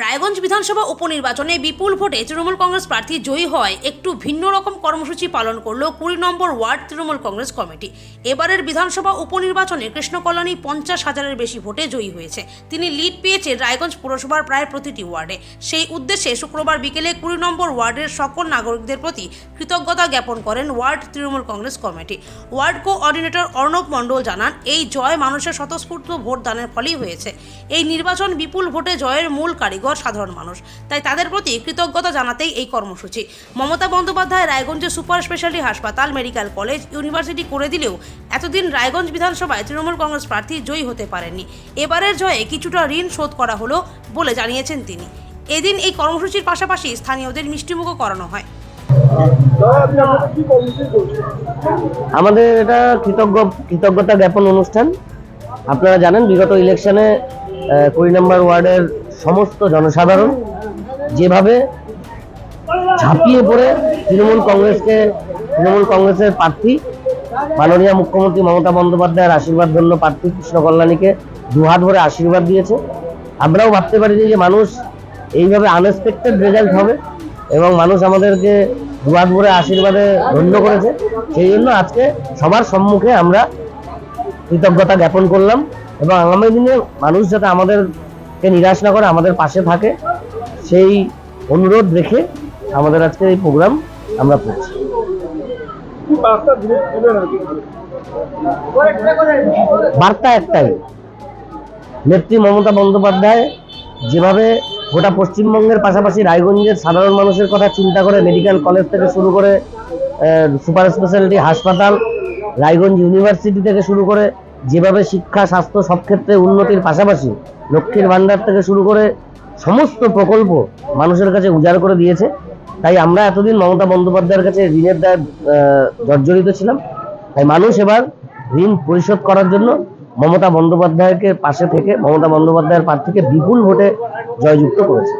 রায়গঞ্জ বিধানসভা উপনির্বাচনে বিপুল ভোটে তৃণমূল কংগ্রেস প্রার্থী জয়ী হয় একটু ভিন্ন রকম কর্মসূচি পালন করল কুড়ি number ward Trinamool Congress committee. এবারের বিধানসভা উপনির্বাচনে কৃষ্ণকল্যাণী পঞ্চাশ হাজারের বেশি ভোটে জয়ী হয়েছে। তিনি লিড পেয়েছেন রায়গঞ্জ পুরসভার প্রায় প্রতিটি ওয়ার্ডে। সেই উদ্দেশ্যে শুক্রবার বিকেলে কুড়ি নম্বর ওয়ার্ডের সকল নাগরিকদের প্রতি কৃতজ্ঞতা জ্ঞাপন করেন ward Trinamool Congress committee. Ward coordinator Arnab Mondal জানান, এই জয় মানুষের স্বতঃস্ফূর্ত ভোট দানের ফলেই হয়েছে। এই নির্বাচন বিপুল ভোটে জয়ের মূল কারিগর সাধারণ মানুষ। তাই তাদের প্রতি কৃতজ্ঞতা জানাতেই এই কর্মসূচি। মমতা বন্দ্যোপাধ্যায় রায়গঞ্জে সুপার স্পেশালিটি হাসপাতাল, মেডিকেল কলেজ, ইউনিভার্সিটি করে দিলেও এতদিন রায়গঞ্জ বিধানসভায় তৃণমূল কংগ্রেস প্রার্থী জয়ী হতে পারেননি। এবারের জয়ে কিছুটা ঋণ শোধ করা হলো বলে জানিয়েছেন তিনি। এদিন এই কর্মসূচির পাশাপাশি স্থানীয়দের মিষ্টিমুখও করানো হয়। আমাদের এটা কৃতজ্ঞ, কৃতজ্ঞতা জ্ঞাপন অনুষ্ঠান। আপনারা জানেন, বিগত ইলেকশনে কুড়ি নম্বর ওয়ার্ডের সমস্ত জনসাধারণ যেভাবে ঝাঁপিয়ে পড়ে তৃণমূল কংগ্রেসকে, তৃণমূল কংগ্রেসের প্রার্থী, মাননীয় মুখ্যমন্ত্রী মমতা বন্দ্যোপাধ্যায়ের আশীর্বাদ ধন্য প্রার্থী কৃষ্ণ কল্যাণীকে দুহাত ভরে আশীর্বাদ দিয়েছে। আমরাও ভাবতে পারিনি যে মানুষ এইভাবে আনএক্সপেক্টেড রেজাল্ট হবে এবং মানুষ আমাদেরকে দুহাত ভরে আশীর্বাদে ধন্য করেছে। সেই জন্য আজকে সবার সম্মুখে আমরা কৃতজ্ঞতা জ্ঞাপন করলাম এবং আগামী দিনে মানুষ যাতে আমাদেরকে নিরাশ না করে আমাদের পাশে থাকে। সেই অনুরোধ রেখে আমাদের আজকে এই প্রোগ্রাম আমরা করছি। বার্তা একটাই, নেত্রী মমতা বন্দ্যোপাধ্যায় যেভাবে গোটা পশ্চিমবঙ্গের পাশাপাশি রায়গঞ্জের সাধারণ মানুষের কথা চিন্তা করে মেডিকেল কলেজ থেকে শুরু করে সুপার স্পেশালিটি হাসপাতাল, রায়গঞ্জ ইউনিভার্সিটি থেকে শুরু করে যেভাবে শিক্ষা, স্বাস্থ্য সব ক্ষেত্রে উন্নতির পাশাপাশি লক্ষ্মীর ভান্ডার থেকে শুরু করে সমস্ত প্রকল্প মানুষের কাছে উজাড় করে দিয়েছে। তাই আমরা এতদিন মমতা বন্দ্যোপাধ্যায়ের কাছে ঋণের দায় জর্জরিত ছিলাম। তাই মানুষ এবার ঋণ পরিশোধ করার জন্য মমতা বন্দ্যোপাধ্যায়কে পাশে থেকে, মমতা বন্দ্যোপাধ্যায়ের থেকে বিপুল ভোটে জয়যুক্ত করেছে।